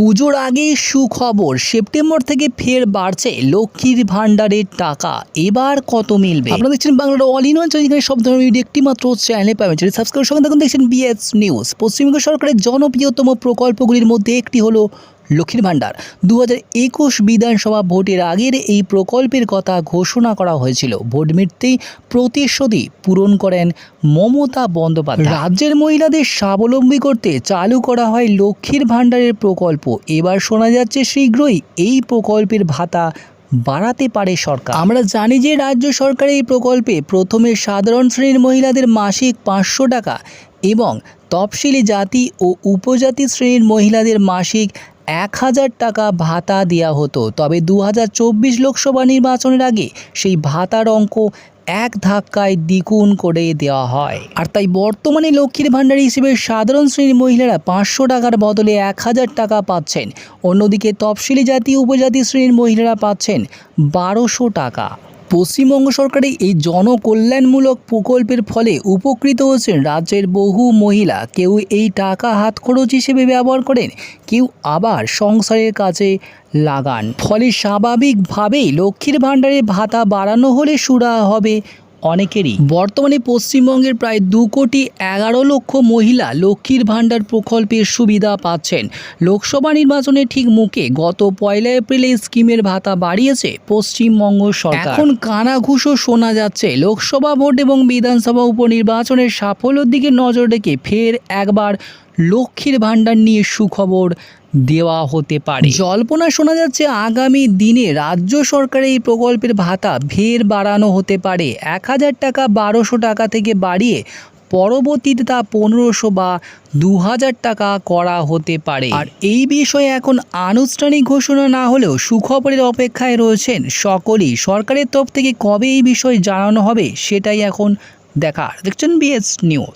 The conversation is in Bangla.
পুজোর আগে সুখবর। সেপ্টেম্বর থেকে ফের বাড়ছে লক্ষ্মীর ভাণ্ডারের টাকা। এবার কত মিলবে? আপনারা দেখছেন বাংলার অল ইন ওয়ান চ্যানেল সব ধরনের ভিডিও একটি মাত্র চ্যানেলে পাবেন। যদি সাবস্ক্রাইব সঙ্গে থাকুন, দেখছেন বিএস নিউজ পশ্চিমবঙ্গ সরকারের জনপ্রিয়তম প্রকল্পগুলির মধ্যে একটি হলো লক্ষ্মীর ভাণ্ডার। দু একুশ বিধানসভা ভোটের আগের এই প্রকল্পের কথা ঘোষণা করা হয়েছিল। ভোট মিটতেই প্রতিশ্রুতি পূরণ করেন মমতা বন্দ্যোপাধ্যায়। রাজ্যের মহিলাদের স্বাবলম্বী করতে চালু করা হয় লক্ষ্মীর ভাণ্ডারের প্রকল্প। এবার শোনা যাচ্ছে শীঘ্রই এই প্রকল্পের ভাতা বাড়াতে পারে সরকার। আমরা জানি যে রাজ্য সরকার এই প্রকল্পে প্রথমে সাধারণ শ্রেণির মহিলাদের মাসিক পাঁচশো টাকা এবং তফসিলি জাতি ও উপজাতি শ্রেণির মহিলাদের মাসিক এক হাজার টাকা ভাতা দেওয়া হতো। তবে দু হাজার চব্বিশ লোকসভা নির্বাচনের আগে সেই ভাতার অঙ্ক এক ধাক্কায় দ্বিগুণ করে দেওয়া হয়। আর তাই বর্তমানে লক্ষ্মীর ভাণ্ডার হিসেবে সাধারণ শ্রেণির মহিলারা পাঁচশো টাকার বদলে এক হাজার টাকা পাচ্ছেন। অন্যদিকে তফসিলি জাতি, উপজাতি শ্রেণির মহিলারা পাচ্ছেন বারোশো টাকা। পশ্চিমবঙ্গ সরকারের এই জনকল্যাণমূলক প্রকল্পের ফলে উপকৃত হয়েছেন রাজ্যের বহু মহিলা। কেউ এই টাকা হাত খরচ হিসেবে ব্যবহার করেন, কেউ আবার সংসারের কাছে লাগান। ফলে স্বাভাবিকভাবেই লক্ষ্মীর ভাণ্ডারের ভাতা বাড়ানো হলে সুরা হবে অনেকেরই। বর্তমানে পশ্চিমবঙ্গের প্রায় দু কোটি এগারো লক্ষ মহিলা লক্ষ্মীর ভাণ্ডার প্রকল্পের সুবিধা পাচ্ছেন। লোকসভা নির্বাচনের ঠিক মুখে গত পয়লা এপ্রিলে স্কিমের ভাতা বাড়িয়েছে পশ্চিমবঙ্গ সরকার। এখন কানাঘুষো শোনা যাচ্ছে, লোকসভা ভোট এবং বিধানসভা উপনির্বাচনের সাফল্যের দিকে নজর রেখে ফের একবার লক্ষ্মীর ভাণ্ডার নিয়ে সুখবর দেওয়া হতে পারে। জল্পনা শোনা যাচ্ছে, আগামী দিনে রাজ্য সরকারের এই প্রকল্পের ভাতা ফের বাড়ানো হতে পারে। এক হাজার টাকা বারোশো টাকা থেকে বাড়িয়ে পরবর্তীতে তা পনেরোশো বা দু হাজার টাকা করা হতে পারে। আর এই বিষয়ে এখন আনুষ্ঠানিক ঘোষণা না হলেও সুখবরের অপেক্ষায় রয়েছেন সকলেই। সরকারের তরফ থেকে কবে এই বিষয়ে জানানো হবে সেটাই এখন দেখার। দেখছেন বিএস নিউজ